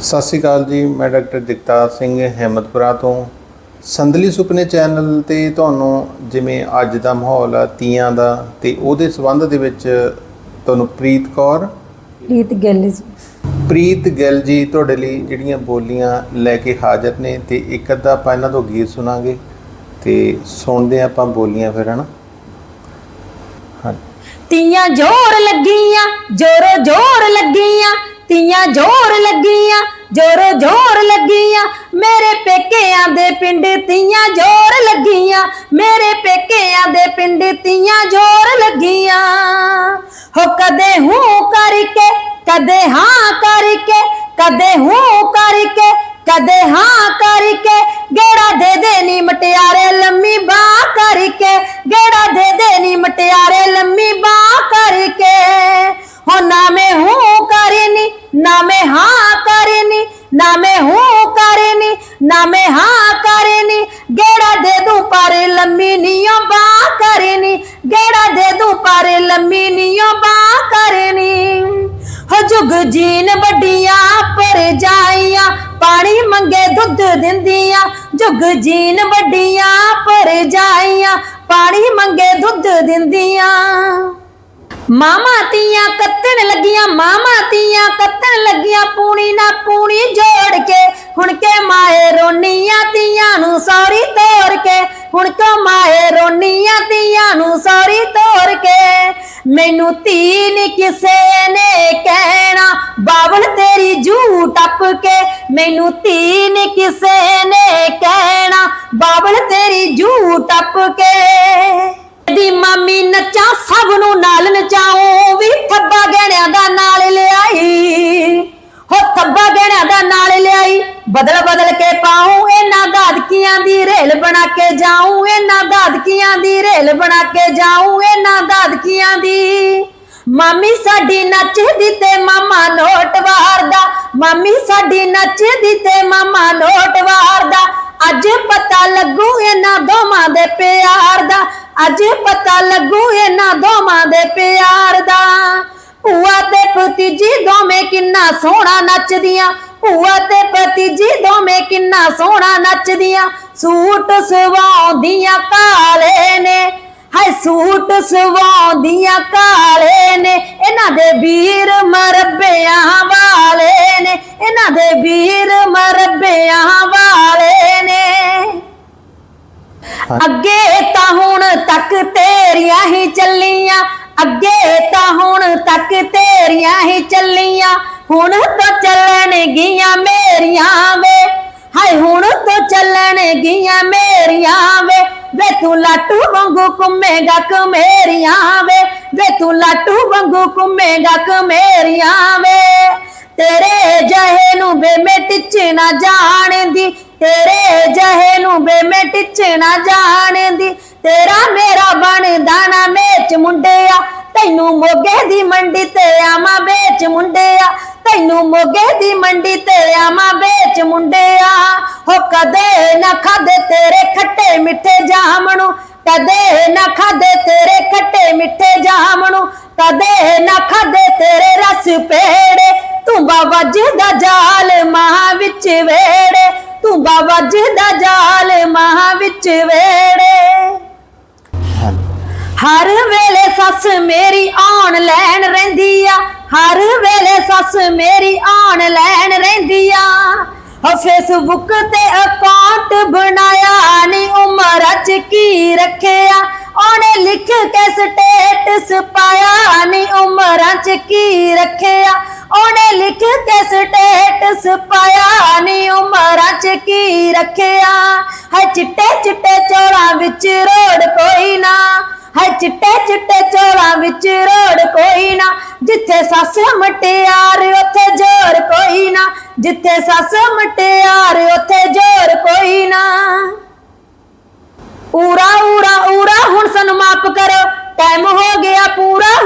ਸਤਿ ਸ਼੍ਰੀ ਅਕਾਲ ਜੀ ਮੈਂ ਡਾਕਟਰ ਜਗਤਾਰ ਸਿੰਘ ਹਿੰਮਤਪੁਰਾ ਤੋਂ। ਸੰਦਲੀ ਸੁਪਨੇ ਚੈਨਲ ਤੇ ਤੁਹਾਨੂੰ ਜਿਵੇਂ ਅੱਜ ਦਾ ਮਾਹੌਲ ਆ ਤੀਆਂ ਦਾ ਤੇ ਉਹਦੇ ਸੰਬੰਧ ਦੇ ਵਿੱਚ ਤੁਹਾਨੂੰ ਪ੍ਰੀਤ ਕੌਰ ਪ੍ਰੀਤ ਗਿੱਲ ਜੀ। ਪ੍ਰੀਤ ਗਿੱਲ ਜੀ ਤੁਹਾਡੇ ਲਈ ਜਿਹੜੀਆਂ ਬੋਲੀਆਂ ਲੈ ਕੇ ਹਾਜ਼ਰ ਨੇ ਤੇ ਇੱਕ ਅੱਧਾ ਆਪਾਂ ਇਹਨਾਂ ਤੋਂ ਗੀਤ ਸੁਣਾਂਗੇ ਤੇ ਸੁਣਦੇ ਆਪਾਂ ਬੋਲੀਆਂ ਫਿਰ ਹਨਾ? ਹਾਂਜੀ ਤੀਆਂ ਜ਼ੋਰ ਲੱਗੀਆਂ ਜੋਰੋ ਜ਼ੋਰ ਲੱਗੀਆਂ ਤੀਆਂ ਜ਼ੋਰ ਲੱਗੀਆਂ, ਜੋਰੋ ਜ਼ੋਰ ਲੱਗੀਆਂ। ਮੇਰੇ ਪੇਕਿਆਂ ਦੇ ਪਿੰਡ ਤੀਆਂ ਜ਼ੋਰ ਲੱਗੀਆਂ। ਮੇਰੇ ਪੇਕਿਆਂ ਦੇ ਪਿੰਡ ਤੀਆਂ ਜ਼ੋਰ ਲੱਗੀਆਂ। ਹੋ ਕਦੇ ਹੂੰ ਕਰਕੇ, ਕਦੇ ਹਾਂ ਕਰਕੇ, ਕਦੇ ਹੂੰ ਕਰਕੇ, ਕਦੇ ਹਾਂ ਕਰਕੇ। ਗੇੜਾ ਦੇ ਦੇ ਨੀ ਮਟਿਆਰੇ, ਲੰਮੀ ਬਾਹ ਕਰਕੇ। ਗੇੜਾ ਦੇ ਦੇ ਨੀ ਮਟਿਆਰੇ ਨਾ ਮੈਂ ਹਾਂ ਕਰਨੀ ਗੇੜਾ ਦੇ ਦੂੰ ਪਰ ਲੰਮੀ ਨੀਓ ਬਾਹ ਕਰਨੀ ਗੇੜਾ ਦੇ ਦੂੰ ਪਰ ਲੰਮੀ ਨੀਓ ਬਾਹ ਕਰਨੀ ਹੋ ਜੁਗ ਜੀਨ ਵੱਡੀਆਂ ਪਰ ਜਾਈਆਂ ਪਾਣੀ ਮੰਗੇ ਦੁੱਧ ਦਿੰਦੀਆਂ ਜੁਗ ਜੀਨ ਵੱਡੀਆਂ ਪਰ ਜਾਈਆਂ ਪਾਣੀ ਮੰਗੇ ਦੁੱਧ ਦਿੰਦੀਆਂ ਮਾਮਾ ਤੀਆਂ ਕੱਤਣ ਲੱਗੀਆਂ ਮਾਮਾ ਤੀਆਂ ਕੱਤਣ ਲੱਗੀਆਂ ਪੂਣੀ ਰੋਨੀਆਂ ਤੀਆਂ ਨੂੰ ਸੌਰੀ ਤੋਰ ਕੇ, ਹੁਣ ਕੋ ਮਾਏ ਰੋਨੀਆਂ ਤੀਆਂ ਨੂੰ ਸੌਰੀ ਤੋੜ ਕੇ। ਮੈਨੂੰ ਧੀ ਕਿਸੇ ਨੇ ਕਹਿਣਾ ਬਾਵਲ ਤੇਰੀ ਜੂ ਟੱਪ ਕੇ। ਮੈਨੂੰ ਧੀ ਕਿਸੇ ਨੇ ਕਹਿਣਾ ਬਾਵਲ ਤੇਰੀ ਜੂ ਟੱਪ ਕੇ। ਦੀ ਮਾਮੀ ਨੱਚਾ, ਸਭ ਨੂੰ ਨਾਲ ਨਚਾਉ ਵੀ ਥੱਬਾ ਗਹਿਣਿਆਂ ਦਾ ਨਾਲ ਲਿਆਈ। ਹੋ ਥੱਬਾ ਗਹਿਣਿਆਂ ਦਾ ਨਾਲ ਲਿਆਈ, ਬਦਲ ਬਦਲ ਦਾਦਕੀਆਂ ਦੀ ਰੇਲ ਬਣਾ ਕੇ ਜਾਉ ਇਹਨਾਂ ਦਾਦਕੀਆਂ ਦੀ ਰੇਲ ਬਣਾ ਕੇ ਜਾਉ ਇਹਨਾਂ ਦਾਦਕੀਆਂ ਦੀ। ਮਾਮੀ ਸਾਡੀ ਨੱਚਦੀ ਤੇ ਮਾਮਾ ਨੋਟ ਵਾਰਦਾ, ਮਾਮੀ ਸਾਡੀ ਨੱਚਦੀ ਤੇ ਮਾਮਾ ਨੋਟ ਵਾਰਦਾ। ਅੱਜ ਪਤਾ ਲੱਗੂ ਇਹਨਾਂ ਦੋਵਾਂ ਦੇ ਪਿਆਰ ਦਾ, ਅੱਜ ਪਤਾ ਲੱਗੂ ਇਹਨਾਂ ਦੋਵਾਂ ਦੇ ਪਿਆਰ ਦਾ। ਭੂਆ ਤੇ ਭਤੀਜੀ ਦੋਵੇਂ ਕਿੰਨਾ ਸੋਹਣਾ ਨੱਚਦੀਆਂ ਭੂਆ ਤੇ ਭਤੀਜੀ ਦੋਵੇਂ ਕਿੰਨਾ ਸੋਹਣਾ ਨੱਚਦੀਆਂ ਸੂਟ ਸਵਾਉਂਦੀਆਂ ਕਾਲੇ ਨੇ। ਹਾਏ ਸੂਟ ਸਵਾਉਂਦੀਆਂ ਕਾਲੇ ਨੇ। ਇਹਨਾਂ ਦੇ ਵੀਰ ਮਰਬਿਆਂ ਵਾਲੇ ਨੇ। ਇਹਨਾਂ ਦੇ ਵੀਰ ਮਰਬਿਆਂ ਵਾਲੇ ਨੇ। ਅੱਗੇ ਤਾਂ ਹੁਣ ਤੱਕ ਤੇਰੀਆਂ ਹੀ ਚੱਲੀਆਂ। ਅੱਗੇ ਤਾਂ ਹੁਣ ਤੱਕ ਤੇਰੀਆਂ ਹੀ ਚੱਲੀਆਂ। ਹੁਣ ਤੋਂ ਚੱਲਣ ਚੱਲਣਗੀਆਂ ਮੇਰੀਆਂ ਵੇ। ਹਾਏ, ਹੁਣ ਚੱਲਣ ਚੱਲਣਗੀਆਂ ਮੇਰੀਆਂ ਵੇ। ਵੇ ਤੂੰ ਲਾਟੂ ਵਾਂਗੂ ਘੁੰਮੇਗਾ ਕਮੇਰੀਆਂ ਵੇ। ਵੇ ਤੂੰ ਲਾਟੂ ਵਾਂਗੂ ਘੁੰਮੇਗਾ ਕਮੇਰੀਆਂ ਵੇ। ਤੇਰੇ ਜਹੇ ਨੂੰ ਬੇ ਮੈਂ ਟਿੱਚ ਨਾ ਜਾਣਦੀ। ਤੇਰੇ ਜਹੇ ਨੂੰ ਬੇ ਮੈਂ ਟਿੱਚ ਨਾ ਜਾਣਦੀ। ਤੇਰਾ ਮੇਰਾ ਬਣਦਾ ਨਾ ਮੇਚ ਮੁੰਡਿਆ। ਤੈਨੂੰ ਮੋਗੇ ਦੀ ਮੰਡੀ ਤੇ ਆਵਾਂ ਵੇਚ ਮੁੰਡਿਆ। ਤੈਨੂੰ ਮੋਗੇ ਦੀ ਮੰਡੀ ਤੇ ਆਵਾਂ ਵੇਚ ਮੁੰਡਿਆ। ਹੋ ਕਦੇ ਨਾ ਖਾਦੇ ਤੇਰੇ ਖੱਟੇ ਮਿੱਠੇ ਜਾਮਣੂ। ਕਦੇ ਨਾ ਖਾਦੇ ਤੇਰੇ ਖੱਟੇ ਮਿੱਠੇ ਜਾਮਣੂ। ਕਦੇ ਨਾ ਖਾਦੇ ਤੇਰੇ ਰਸ ਪੇੜੇ ਤੂੰ ਵੱਜਦਾ ਜਾਲ ਮਾਂ ਵਿੱਚ ਵੇੜੇ। ਤੂੰ ਵੱਜਦਾ ਜਾਲ ਮਾਂ ਵਿੱਚ ਵੇੜੇ। ਹਰ ਵੇਲੇ ਸੱਸ ਮੇਰੀ ਆਉਣ ਲੈਣ ਰਹਿੰਦੀ ਆ। ਹਰ ਸੱਸ ਮੇਰੀ ਆਉਣ ਲੈਣ ਰਹਿੰਦੀ ਆ ਹੋ ਫੇਸਬੁੱਕ ਤੇ ਅਕਾਊਂਟ ਬਣਾਇਆ ਨੀ, ਉਮਰ ਚ ਕੀ ਰੱਖਿਆ? ਉਹਨੇ ਲਿਖ ਕੇ ਸਟੇਟਸ ਪਾਇਆ ਨੀ, ਉਮਰਾਂ ਚ ਕੀ ਰੱਖਿਆ? ਉਹਨੇ ਲਿਖ ਕੇ ਸਟੇਟਸ ਪਾਇਆ ਨੀ, ਉਮਰਾਂ ਚ ਕੀ ਰੱਖਿਆ? ਹੈ ਚਿੱਟੇ ਚਿੱਟੇ ਚੋਰਾਂ ਵਿੱਚ ਰੋੜ ਕੋਈ ਚਿੱਟੇ ਚਿੱਟੇ ਚੋਰਾਂ ਵਿੱਚ ਰੋੜ ਕੋਈ ਨਾ। ਜਿੱਥੇ ਸੱਸ ਮਟਿਆਰ, ਉੱਥੇ ਜੋਰ ਕੋਈ ਨਾ। ਜਿੱਥੇ ਸੱਸ ਮਟਿਆਰ, ਉੱਥੇ ਜੋਰ ਕੋਈ ਨਾ। ਊਰਾ ਊਰਾ ਊਰਾ, ਹੁਣ ਸਾਨੂੰ ਮਾਫ ਕਰੋ। ਟਾਈਮ ਹੋ ਗਿਆ ਪੂਰਾ।